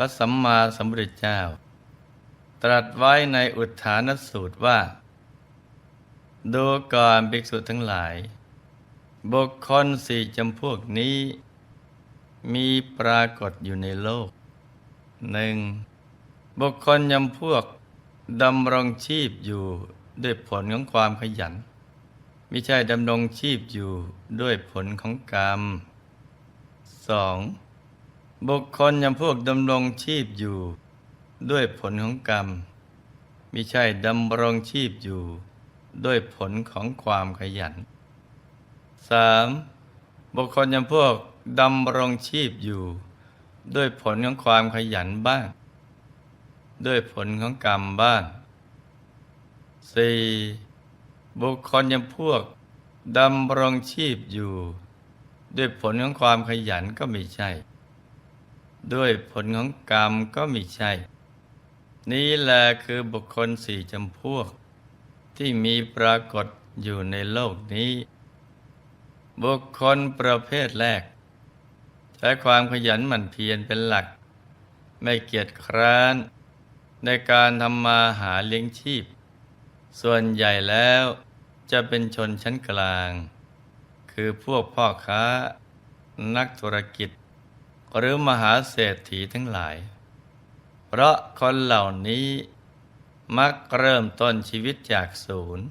พระสัมมาสัมพุทธเจ้า ตรัสไว้ในอุทานสูตรว่า ดูก่อนภิกษุทั้งหลาย บุคคลสี่จำพวกนี้ มีปรากฏอยู่ในโลกหนึ่งบุคคลยำพวกดำรงชีพอยู่ด้วยผลของความขยันไม่ใช่ดำรงชีพอยู่ด้วยผลของกรรมสอง บุคคลยำพวกดำรงชีพอยู่ ด้วยผลของกรรมไม่ใช่ดำรงชีพอยู่ ด้วยผลของความขยันสามบุคคลยำพวกดำรงชีพอยู่ ด้วยผลของความขยันบ้าง ด้วยผลของกรรมบ้างสี่บุคคลยังพวกดำรงชีพอยู่ ด้วยผลของความขยันก็ไม่ใช่ ด้วยผลของกรรมก็ม่ใช่ นี่แหละคือบุคคลสี่จำพวก ที่มีปรากฏอยู่ในโลกนี้ บุคคลประเภทแรก ใช้ความขยันหมั่นเพียรเป็นหลัก ไม่เกียจคร้าน ในการทำมาหาเลี้ยงชีพ ส่วนใหญ่แล้วจะเป็นชนชั้นกลาง คือพวกพ่อค้า นักธุรกิจ หรือมหาเศรษฐีทั้งหลาย เพราะคนเหล่านี้มักเริ่มต้นชีวิตจากศูนย์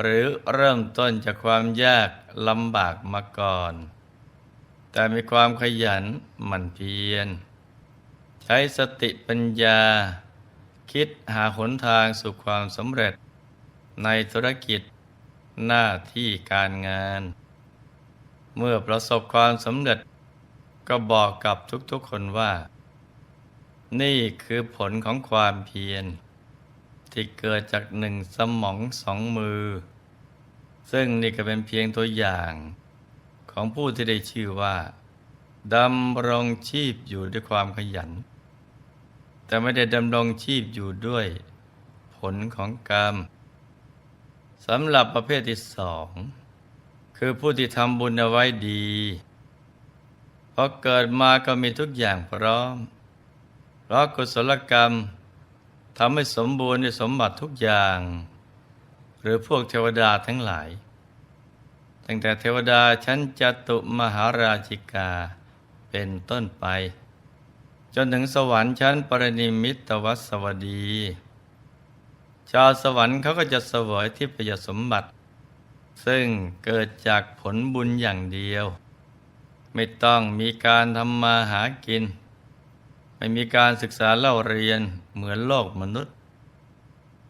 หรือเริ่มต้นจากความยากลำบากมาก่อน แต่มีความขยันหมั่นเพียร ใช้สติปัญญา คิดหาหนทางสู่ความสำเร็จ ในธุรกิจหน้าที่การงาน เมื่อประสบความสำเร็จ ก็บอกกับทุกๆคนว่า นี่คือผลของความเพียร ที่เกิดจากหนึ่งสมองสองมือ ซึ่งนี่ก็เป็นเพียงตัวอย่างของผู้ที่ได้ชื่อว่าดำรงชีพอยู่ด้วยความขยัน แต่ไม่ได้ดำรงชีพอยู่ด้วยผลของกรรมสำหรับประเภทที่สอง คือผู้ที่ทำบุญเอาไว้ดี พอเกิดมาก็มีทุกอย่างพร้อม เพราะกุศลกรรมทำให้สมบูรณ์ในสมบัติทุกอย่าง หรือพวกเทวดาทั้งหลาย ตั้งแต่เทวดาชั้นจตุมหาราชิกาเป็นต้นไป จนถึงสวรรค์ชั้นปรนิมิตวสวดี ชาวสวรรค์เขาก็จะเสวยทิพยสมบัติ ซึ่งเกิดจากผลบุญอย่างเดียว ไม่ต้องมีการทำมาหากิน ไม่มีการศึกษาเล่าเรียนเหมือนโลกมนุษย์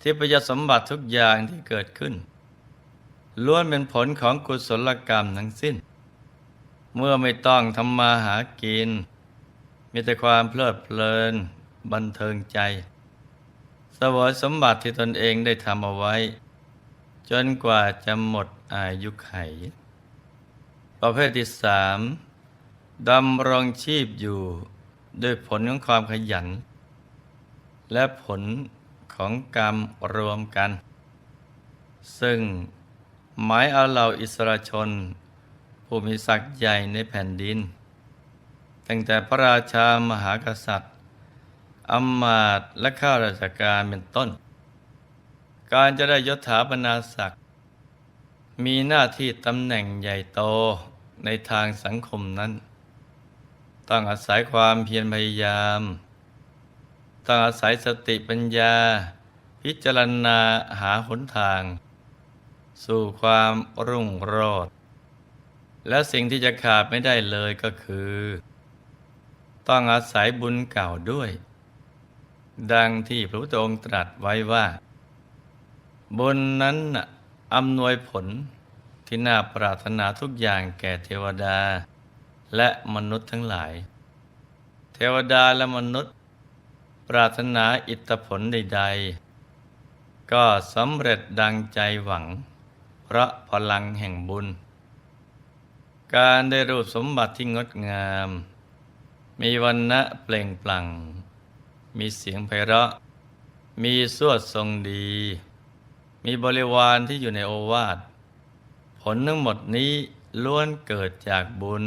ทิพยสมบัติทุกอย่างที่เกิดขึ้น ล้วนเป็นผลของกุศลกรรมทั้งสิ้น เมื่อไม่ต้องทำมาหากิน มีแต่ความเพลิดเพลิน บันเทิงใจสวยสมบัติที่ตนเองได้ทำเอาไว้ จนกว่าจะหมดอายุไข ประเภทที่สาม ดำรงชีพอยู่ด้วยผลของความขยัน และผลของกรรมรวมกัน ซึ่งหมายเอาเหล่าอิสระชน ผู้มีศักดิ์ใหญ่ในแผ่นดิน ตั้งแต่พระราชามหากษัตริย์อำมาตย์และข้าราชการเป็นต้น การจะได้ยศถาบรรณาศักดิ์มีหน้าที่ตำแหน่งใหญ่โตในทางสังคมนั้น ต้องอาศัยความเพียรพยายาม ต้องอาศัยสติปัญญา พิจารณาหาหนทาง สู่ความรุ่งโรจน์และสิ่งที่จะขาดไม่ได้เลยก็คือ ต้องอาศัยบุญเก่าด้วย ดังที่พระพุทธองค์ตรัสไว้ว่า บุญนั้นอำนวยผลที่น่าปรารถนาทุกอย่างแก่เทวดา และมนุษย์ทั้งหลาย เทวดาและมนุษย์ ปรารถนาอิทธผลใด ๆ ก็สำเร็จดังใจหวัง เพราะพลังแห่งบุญ การได้รูปสมบัติที่งดงาม มีวันณะเปล่งปลั่ง มีเสียงไพเราะ มีสวดทรงดี มีบริวารที่อยู่ในโอวาทผลทั้งหมดนี้ล้วนเกิดจากบุญ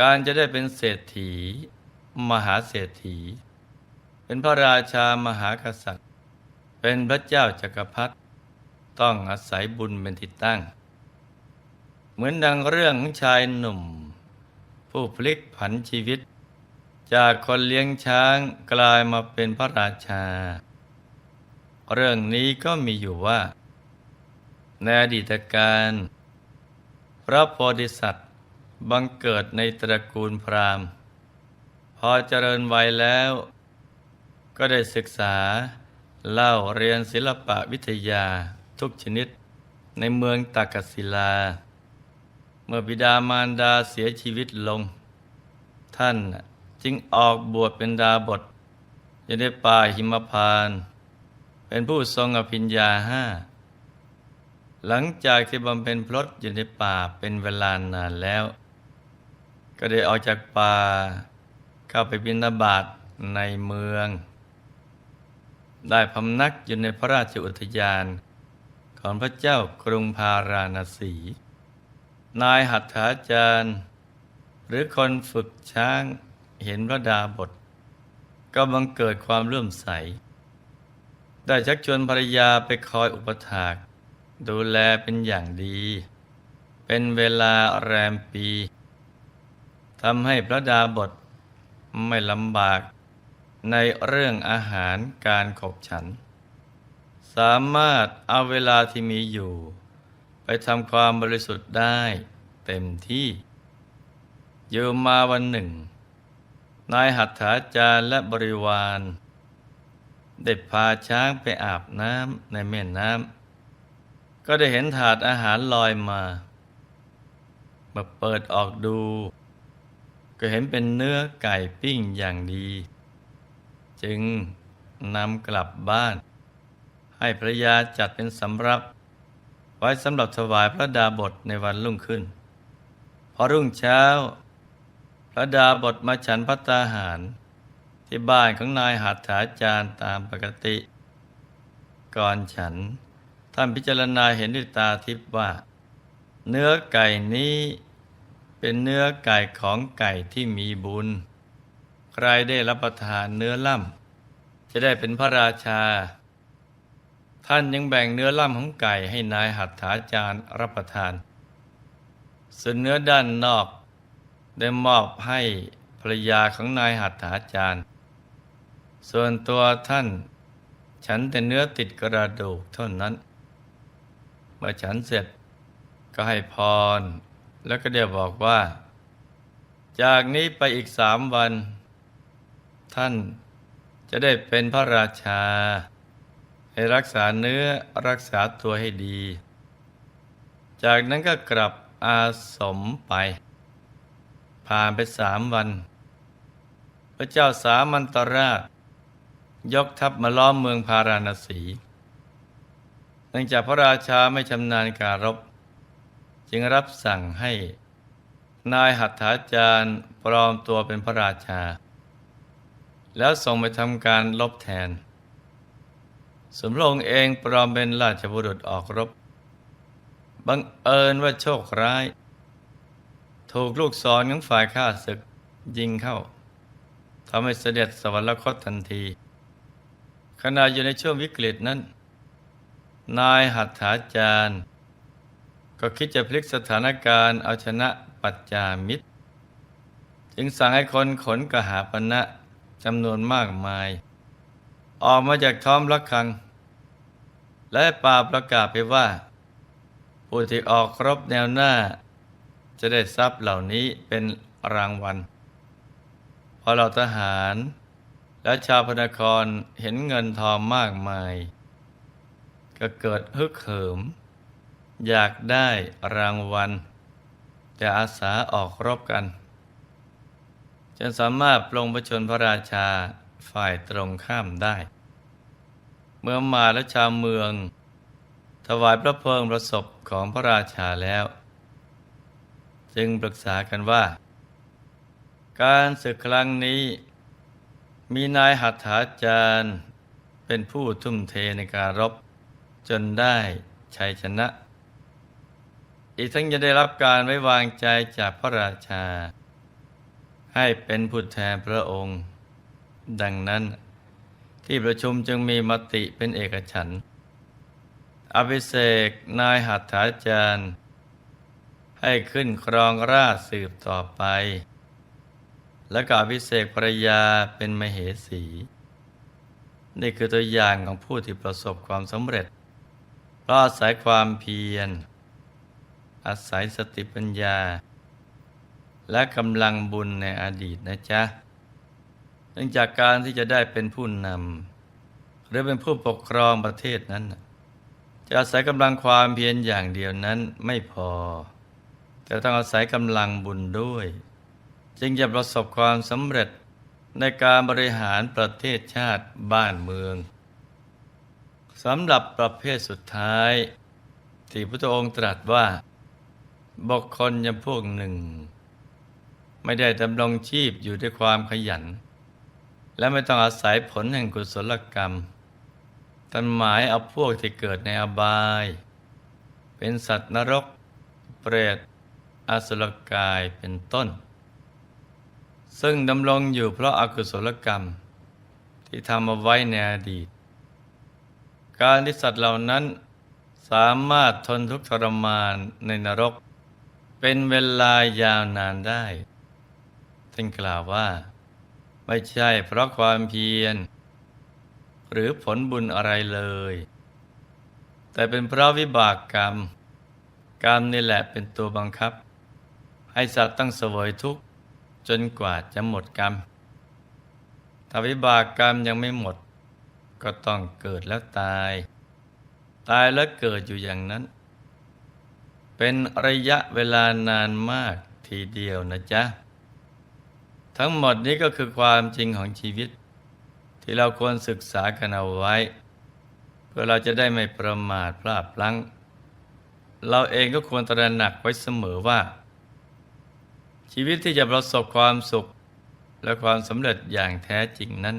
การจะได้เป็นเศรษฐี มหาเศรษฐี เป็นพระราชามหากษัตริย์ เป็นพระเจ้าจักรพรรดิต้องอาศัยบุญเป็นที่ตั้ง เหมือนดังเรื่องของชายหนุ่ม ผู้พลิกผันชีวิต จากคนเลี้ยงช้างกลายมาเป็นพระราชา เรื่องนี้ก็มีอยู่ว่า ในอดีตการ พระโพธิสัตว์ บังเกิดในตระกูลพราหมณ์ พอเจริญวัยแล้ว ก็ได้ศึกษาเล่าเรียนศิลปะวิทยาทุกชนิดในเมืองตากศิลา เมื่อบิดามารดาเสียชีวิตลง ท่านจึงออกบวชเป็นดาบทอยู่ในป่าหิมพาน เป็นผู้ทรงอภิญญาห้า หลังจากที่บำเพ็ญพลดอยู่ในป่าเป็นเวลานานแล้ว ก็ได้ออกจากป่า เข้าไปบินาบาตในเมือง ได้พำนักอยู่ในพระราชอุทยาน ของพระเจ้ากรุงพาราณสี นายหัตถาจารย์ หรือคนฝึกช้างเห็นพระดาบท ก็บังเกิดความเลื่อมใส ได้ชักชวนภรรยาไปคอยอุปถาก ดูแลเป็นอย่างดี เป็นเวลาแรมปี ทำให้พระดาบทไม่ลำบากในเรื่องอาหารการขบฉัน สามารถเอาเวลาที่มีอยู่ ไปทำความบริสุทธิ์ได้เต็มที่อยู่มาวันหนึ่ง นายหัตถาจารย์และบริวารได้พาช้างไปอาบน้ำในแม่น้ำก็ได้เห็นถาดอาหารลอยมามื่อเปิดออกดู ก็เห็นเป็นเนื้อไก่ปิ้งอย่างดี จึงนำกลับบ้าน ให้ภรรยาจัดเป็นสำรับ ไว้สำหรับถวายพระดาบทในวันรุ่งขึ้น พอรุ่งเช้า พระดาบทมาฉันพัตตาหาร ที่บ้านของนายหัตถาจารย์ตามปกติ ก่อนฉันท่านพิจารณาเห็นด้วยตาทิพย์ว่า เนื้อไก่นี้ เป็นเนื้อไก่ของไก่ที่มีบุญ ใครได้รับประทานเนื้อล่ำจะได้เป็นพระราชา ท่านยังแบ่งเนื้อล่ำของไก่ให้นายหัตถาจารย์รับประทาน ส่วนเนื้อด้านนอก ได้มอบให้ภรรยาของนายหัตถาจารย์ ส่วนตัวท่านฉันแต่เนื้อติดกระดูกเท่านั้น เมื่อฉันเสร็จก็ให้พร แล้วก็เดี๋ยวบอกว่า จากนี้ไปอีกสามวัน ท่านจะได้เป็นพระราชา ให้รักษาเนื้อรักษาตัวให้ดี จากนั้นก็กลับอาสมไป ผ่านไปสามวัน พระเจ้าสามันตราช ยกทัพมาล้อมเมืองพาราณสีเนื่องจากพระราชาไม่ชำนาญการรบ จึงรับสั่งให้ นายหัตถาจารย์ปลอมตัวเป็นพระราชา แล้วส่งไปทำการลบแทน สมพระองค์เองปลอมเป็นราชบุรุษออกรบ บังเอิญว่าโชคร้าย ถูกลูกศรของฝ่ายข้าศึกยิงเข้าทำให้เสด็จสวรรคตทันที ขณะอยู่ในช่วงวิกฤตนั้น นายหัตถาจารย์ ก็คิดจะพลิกสถานการณ์เอาชนะปัจจามิตร จึงสั่งให้คนขนกหาปณะจำนวนมากมาย ออกมาจากท้อมรักคัง และป่าประกาศไปว่า ผู้ที่ออกครบแนวหน้า จะได้ทรัพย์เหล่านี้เป็นรางวัลพอเราทหาร และชาวพนครเห็นเงินทองมากมาย ก็เกิดฮึกเหิม อยากได้รางวัล จะอาสาออกรบกัน จนสามารถปลงประชนพระราชาฝ่ายตรงข้ามได้ เมื่อมาและชาวเมือง ถวายพระเพลิงประสบของพระราชาแล้ว จึงปรึกษากันว่า การศึกครั้งนี้ มีนายหัตถาจารย์เป็นผู้ทุ่มเทในการรบจนได้ชัยชนะ อีกทั้งจะได้รับการไว้วางใจจากพระราชา ให้เป็นผู้แทนพระองค์ ดังนั้นที่ประชุมจึงมีมติเป็นเอกฉันท์อภิเษกนายหัตถาจารย์ ให้ขึ้นครองราชสืบต่อไป และก็อภิเษกภรรยาเป็นมเหสี นี่คือตัวอย่างของผู้ที่ประสบความสำเร็จเพราะอาศัยความเพียร อาศัยสติปัญญา และกำลังบุญในอดีตนะจ๊ะเนื่องจากการที่จะได้เป็นผู้นำหรือเป็นผู้ปกครองประเทศนั้น จะอาศัยกำลังความเพียรอย่างเดียวนั้นไม่พอ แต่ต้องอาศัยกำลังบุญด้วย จึงจะประสบความสำเร็จในการบริหารประเทศชาติบ้านเมืองสำหรับประเภทสุดท้าย ที่พระองค์ตรัสว่า บุคคลจำพวกหนึ่ง ไม่ได้ดำรงชีพอยู่ด้วยความขยัน และไม่ต้องอาศัยผลแห่งกุศลกรรมท่านหมายเอาพวกที่เกิดในอบาย เป็นสัตว์นรก เปรตอสุรกายเป็นต้น ซึ่งดำรงอยู่เพราะอากุศลกรรม ที่ทำเอาไว้ในอดีต การที่สัตว์เหล่านั้นสามารถทนทุกข์ทรมานในนรก เป็นเวลายาวนานได้ท่านกล่าวว่า ไม่ใช่เพราะความเพียร หรือผลบุญอะไรเลย แต่เป็นเพราะวิบากกรรม กรรมนี่แหละเป็นตัวบังคับ ให้สัตว์ต้องเสวยทุกข์จนกว่าจะหมดกรรมถ้าวิบากกรรมยังไม่หมด ก็ต้องเกิดแล้วตาย ตายแล้วเกิดอยู่อย่างนั้น เป็นระยะเวลานานมากทีเดียวนะจ๊ะ ทั้งหมดนี้ก็คือความจริงของชีวิต ที่เราควรศึกษากันเอาไว้ เพื่อเราจะได้ไม่ประมาทพลาดพลั้ง เราเองก็ควรตระหนักไว้เสมอว่า ชีวิตที่จะประสบความสุขและความสำเร็จอย่างแท้จริงนั้น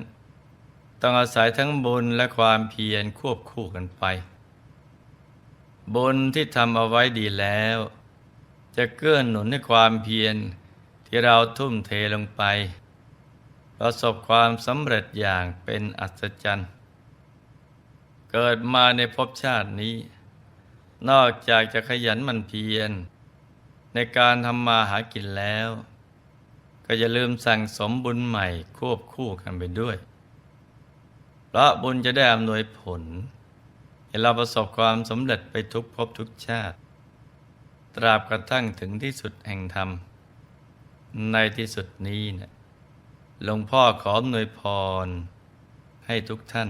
ต้องอาศัยทั้งบุญและความเพียรควบคู่กันไป บุญที่ทำเอาไว้ดีแล้ว จะเกื้อหนุนให้ความเพียรที่เราทุ่มเทลงไป ประสบความสำเร็จอย่างเป็นอัศจรรย์ เกิดมาในภพชาตินี้ นอกจากจะขยันมันเพียร ในการทำมาหากินแล้ว ก็อย่าลืมสั่งสมบุญใหม่ควบคู่กันไปด้วย เพราะบุญจะได้อำนวยผล ให้เราประสบความสำเร็จไปทุกภพทุกชาติ ตราบกระทั่งถึงที่สุดแห่งธรรม ในที่สุดนี้นะหลวงพ่อขออนวยพร ให้ทุกท่าน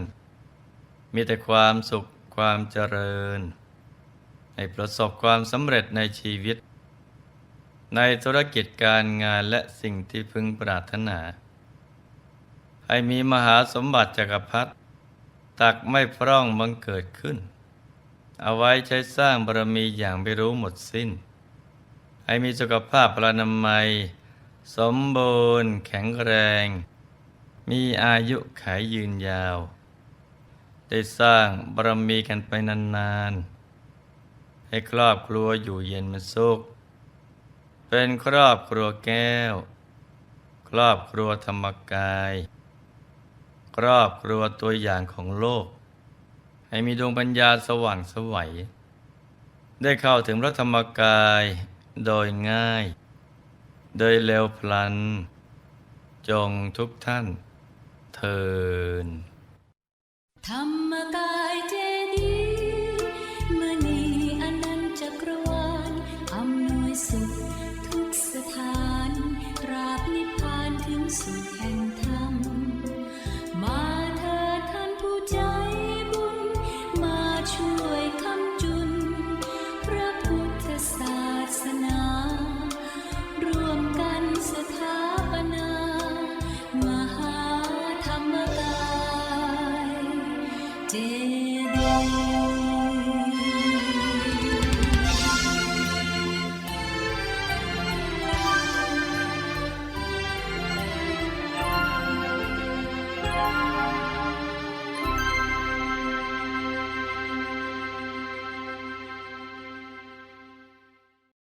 มีแต่ความสุขความเจริญ ให้ประสบความสำเร็จในชีวิต ในธุรกิจการงานและสิ่งที่พึงปรารถนา ให้มีมหาสมบัติจักรพรรดิ ตักไม่พร่องบังเกิดขึ้น เอาไว้ใช้สร้างบารมีอย่างไม่รู้หมดสิ้น ให้มีสุขภาพพลานามัย สมบูรณ์ แข็งแรง มีอายุขายยืนยาว ได้สร้างบารมีกันไปนานๆ ให้ครอบครัวอยู่เย็นเป็นสุข เป็นครอบครัวแก้ว ครอบครัวธรรมกาย ครอบครัวตัวอย่างของโลก ให้มีดวงปัญญาสว่างสวัย ได้เข้าถึงพระธรรมกายโดยง่าย โดยเร็วพลัน จงทุกท่านเทินธรรมกายเจดีมณีอนันจักรวาลอำนวยสุขทุกสถานราบนิพพานถึงสุดแห่ง